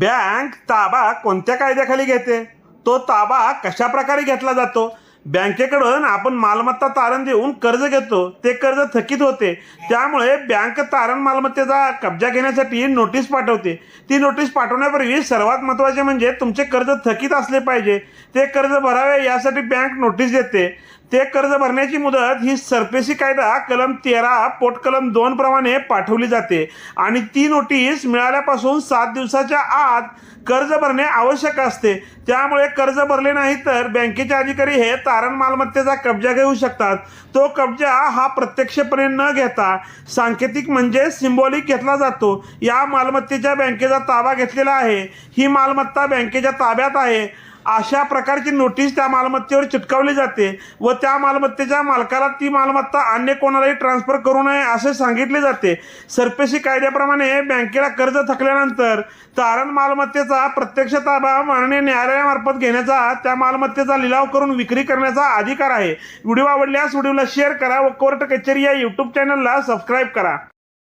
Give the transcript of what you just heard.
Bank ताबा कोणत्या कायद्याखाली घेते? तो ताबा कशा प्रकारे घेतला जातो? बँकेकडून आपण मालमत्ता तारण देऊन कर्ज घेतो. ते कर्ज थकीत होते. त्यामुळे बँक तारण मालमत्तेचा कब्जा घेण्यासाठी नोटीस पाठवते. ती नोटीस पाठवण्यापूर्वी सर्वात महत्त्वाचे म्हणजे तुमचे कर्ज थकीत असले पाहिजे. ते कर्ज भरावे यासाठी बँक नोटीस देते. ते कर्ज भरण्याची मुदत ही सरपेसी कायदा कलम तेरा पोटकलम दोन प्रमाणे पाठवली जाते. आणि ती नोटीस मिळाल्यापासून सात दिवसाच्या आत कर्ज भरणे आवश्यक असते. त्यामुळे कर्ज भरले नाही तर बँकेचे अधिकारी हे तारण मालमत्तेचा कब्जा घेऊ शकतात. तो कब्जा हा प्रत्यक्षपणे न घेता सांकेतिक म्हणजे सिम्बॉलिक घेतला जातो. या मालमत्तेच्या बँकेचा ताबा घेतलेला आहे. ही मालमत्ता बँकेच्या ताब्यात आहे. अशा प्रकारची नोटीस त्या मालमत्तेवर चिटकावली जाते व त्या मालमत्तेच्या मालकाला ती मालमत्ता अन्य कोणालाही ट्रान्सफर करू नये असे सांगितले जाते. सरपेशी कायद्याप्रमाणे बँकेला कर्ज थकल्यानंतर तारण मालमत्तेचा प्रत्यक्ष ताबा माननीय न्यायालयामार्फत घेण्याचा त्या मालमत्तेचा लिलाव करून विक्री करण्याचा अधिकार आहे. व्हिडिओ आवडल्यास व्हिडिओला शेअर करा व कोर्ट कचेरी या यूट्यूब चॅनलला सबस्क्राईब करा.